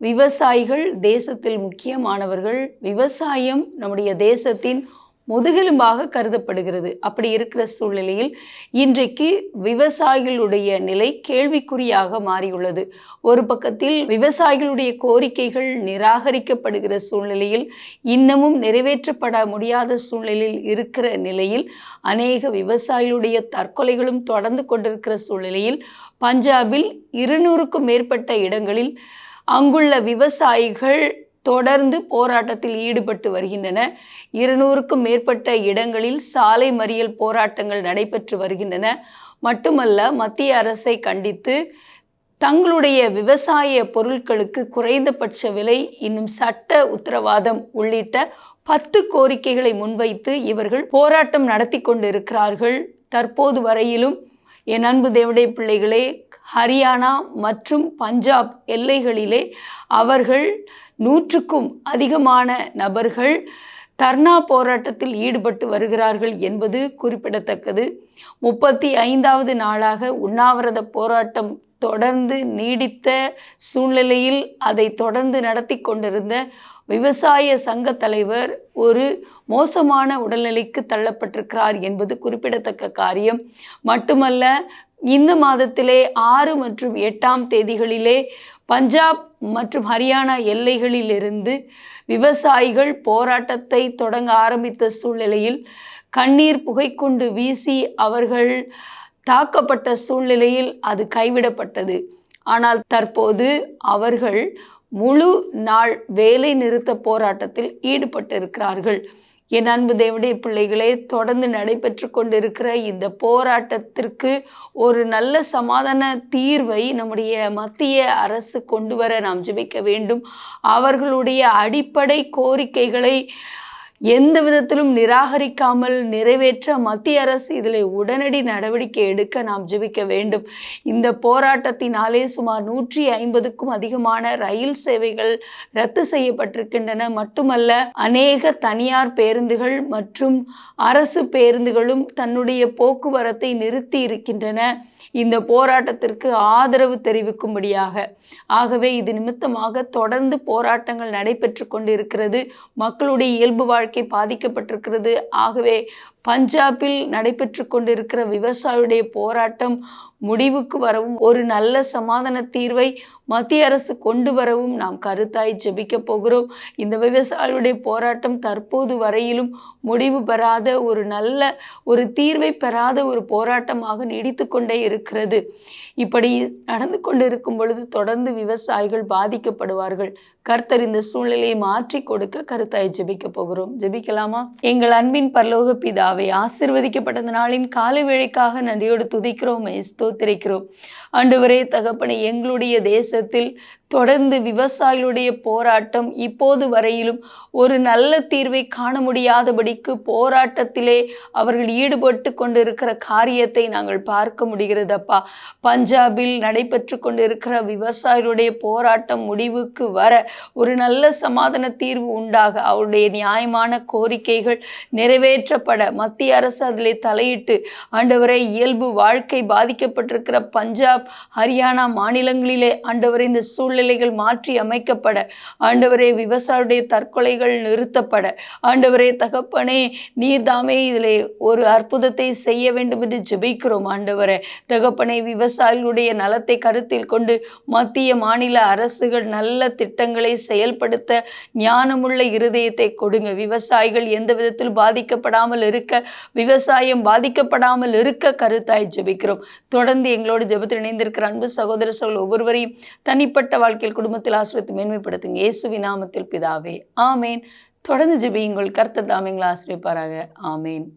விவசாயிகள் தேசத்தில் முக்கியமானவர்கள் விவசாயம் நம்முடைய தேசத்தின் முதுகெலும்பாக கருதப்படுகிறது. அப்படி இருக்கிற சூழ்நிலையில் இன்றைக்கு விவசாயிகளுடைய நிலை கேள்விக்குறியாக மாறியுள்ளது. ஒரு பக்கத்தில் விவசாயிகளுடைய கோரிக்கைகள் நிராகரிக்கப்படுகிற சூழ்நிலையில் இன்னமும் நிறைவேற்றப்பட முடியாத சூழ்நிலையில் இருக்கிற நிலையில் அநேக விவசாயிகளுடைய தற்கொலைகளும் தொடர்ந்து கொண்டிருக்கிற சூழ்நிலையில் பஞ்சாபில் இருநூறுக்கும் மேற்பட்ட இடங்களில் அங்குள்ள விவசாயிகள் தொடர்ந்து போராட்டத்தில் ஈடுபட்டு வருகின்றன. இருநூறுக்கும் மேற்பட்ட இடங்களில் சாலை மறியல் போராட்டங்கள் நடைபெற்று வருகின்றன. மட்டுமல்ல மத்திய அரசை கண்டித்து தங்களுடைய விவசாய பொருட்களுக்கு குறைந்தபட்ச விலை இன்னும் சட்ட உத்தரவாதம் உள்ளிட்ட பத்து கோரிக்கைகளை முன்வைத்து இவர்கள் போராட்டம் நடத்தி கொண்டிருக்கிறார்கள். தற்போது வரையிலும் என் அன்பு தேவடைய பிள்ளைகளே ஹரியானா மற்றும் பஞ்சாப் எல்லைகளிலே அவர்கள் நூற்றுக்கும் அதிகமான நபர்கள் தர்ணா போராட்டத்தில் ஈடுபட்டு வருகிறார்கள் என்பது குறிப்பிடத்தக்கது. முப்பத்தி ஐந்தாவது நாளாக உண்ணாவிரத போராட்டம் தொடர்ந்து நீடித்த சூழ்நிலையில் அதை தொடர்ந்து நடத்தி கொண்டிருந்த விவசாய சங்க தலைவர் ஒரு மோசமான உடல்நிலைக்கு தள்ளப்பட்டிருக்கிறார் என்பது குறிப்பிடத்தக்க காரியம். மட்டுமல்ல இந்த மாதத்திலே ஆறு மற்றும் எட்டாம் தேதிகளிலே பஞ்சாப் மற்றும் ஹரியானா எல்லைகளிலிருந்து விவசாயிகள் போராட்டத்தை தொடங்க ஆரம்பித்த சூழ்நிலையில் கண்ணீர் புகைக்குண்டு வீசி அவர்கள் தாக்கப்பட்ட சூழ்நிலையில் அது கைவிடப்பட்டது. ஆனால் தற்போது அவர்கள் முழு நாள் வேலை நிறுத்த போராட்டத்தில் ஈடுபட்டிருக்கிறார்கள். என் அன்பு தேவடைய பிள்ளைகளே தொடர்ந்து நடைபெற்று கொண்டிருக்கிற இந்த போராட்டத்திற்கு ஒரு நல்ல சமாதான தீர்வை நம்முடைய மத்திய அரசு கொண்டு வர நாம் ஜெபிக்க வேண்டும். அவர்களுடைய அடிப்படை கோரிக்கைகளை எந்த விதத்திலும் நிராகரிக்காமல் நிறைவேற்ற மத்திய அரசு இதில் உடனடி நடவடிக்கை எடுக்க நாம் ஜெபிக்க வேண்டும். இந்த போராட்டத்தினாலே சுமார் நூற்றி ஐம்பதுக்கும் அதிகமான ரயில் சேவைகள் ரத்து செய்யப்பட்டிருக்கின்றன. மட்டுமல்ல அநேக தனியார் பேருந்துகள் மற்றும் அரசு பேருந்துகளும் தன்னுடைய போக்குவரத்தை நிறுத்தி இருக்கின்றன. இந்த போராட்டத்திற்கு ஆதரவு தெரிவிக்கும்படியாக. ஆகவே இது நிமித்தமாக தொடர்ந்து போராட்டங்கள் நடைபெற்று கொண்டிருக்கிறது. மக்களுடைய இயல்பு வாழ்க்கை பாதிக்கப்பட்டிருக்கிறது. ஆகவே பஞ்சாபில் நடைபெற்று கொண்டிருக்கிற விவசாயியுடைய போராட்டம் முடிவுக்கு வரவும் ஒரு நல்ல சமாதான தீர்வை மத்திய அரசு கொண்டு வரவும் நாம் கருத்தாய் ஜெபிக்க போகிறோம். இந்த விவசாயிகளுடைய போராட்டம் தற்போது வரையிலும் முடிவு பெறாத ஒரு நல்ல ஒரு தீர்வை பெறாத ஒரு போராட்டமாக நீடித்து கொண்டே இருக்கிறது. இப்படி நடந்து கொண்டு இருக்கும் பொழுது தொடர்ந்து விவசாயிகள் பாதிக்கப்படுவார்கள். கர்த்தர் இந்த சூழ்நிலையை மாற்றி கொடுக்க கருத்தாய் ஜெபிக்க போகிறோம். ஜெபிக்கலாமா? எங்கள் அன்பின் பரலோக பிதாவை ஆசிர்வதிக்கப்பட்ட நாளின் காலை வேளைக்காக நன்றியோடு துதிக்கிறோம். ஸ்தோத்திரிக்கிறோம். ஆண்டவரே தகப்பனை எங்களுடைய தேசத்தில் தொடர்ந்து விவசாயிகளுடைய போராட்டம் இப்போது வரையிலும் ஒரு நல்ல தீர்வை காண முடியாதபடிக்கு போராட்டத்திலே அவர்கள் ஈடுபட்டு கொண்டிருக்கிற காரியத்தை நாங்கள் பார்க்க முடிகிறதப்பா. பஞ்சாபில் நடைபெற்று கொண்டிருக்கிற விவசாயிகளுடைய போராட்டம் முடிவுக்கு வர ஒரு நல்ல சமாதான தீர்வு உண்டாக அவருடைய நியாயமான கோரிக்கைகள் நிறைவேற்றப்பட மத்திய அரசு அதிலே தலையிட்டு ஆண்டவரை இயல்பு வாழ்க்கை பாதிக்கப்பட்டிருக்கிற பஞ்சாப் ஹரியானா மாநிலங்களிலே ஆண்டவரை இந்த சூழ்நிலைகள் மாற்றி அமைக்கப்பட. ஆண்டவரே விவசாயியுடைய தற்கொலைகள் நிறுத்தப்பட. ஆண்டவரே தகப்பனே நீர்தாமே இதிலே ஒரு அற்புதத்தை செய்ய வேண்டும் என்று ஜெபிக்கிறோம் ஆண்டவரே. தகப்பனே விவசாயிகளுடைய நலத்தை கருத்தில் கொண்டு மத்திய மாநில அரசுகள் நல்ல திட்டங்களை செயல்படுத்த ஞானமுள்ள இருதயத்தை கொடுங்க. விவசாயிகள் எந்த விதத்தில் பாதிக்கப்படாமல் இருக்க விவசாயம் பாதிக்கப்படாமல் இருக்க கருத்தாய் ஜெபிக்கிறோம். தொடர்ந்து எங்களோடு ஜெபத்தில் இணைந்திருக்கிற அன்பு சகோதர சகோதரர் ஒவ்வொருவரையும் தனிப்பட்ட வாழ்க்கையில் குடும்பத்தில் ஆசிரியத்தை மேன்மைப்படுத்துங்க. இயேசுவி நாமத்தில் பிதாவே. ஆமேன். தொடர்ந்து ஜெபியுங்கள். கர்த்தர் தாமங்களை ஆசிரியப்பாராக. ஆமேன்.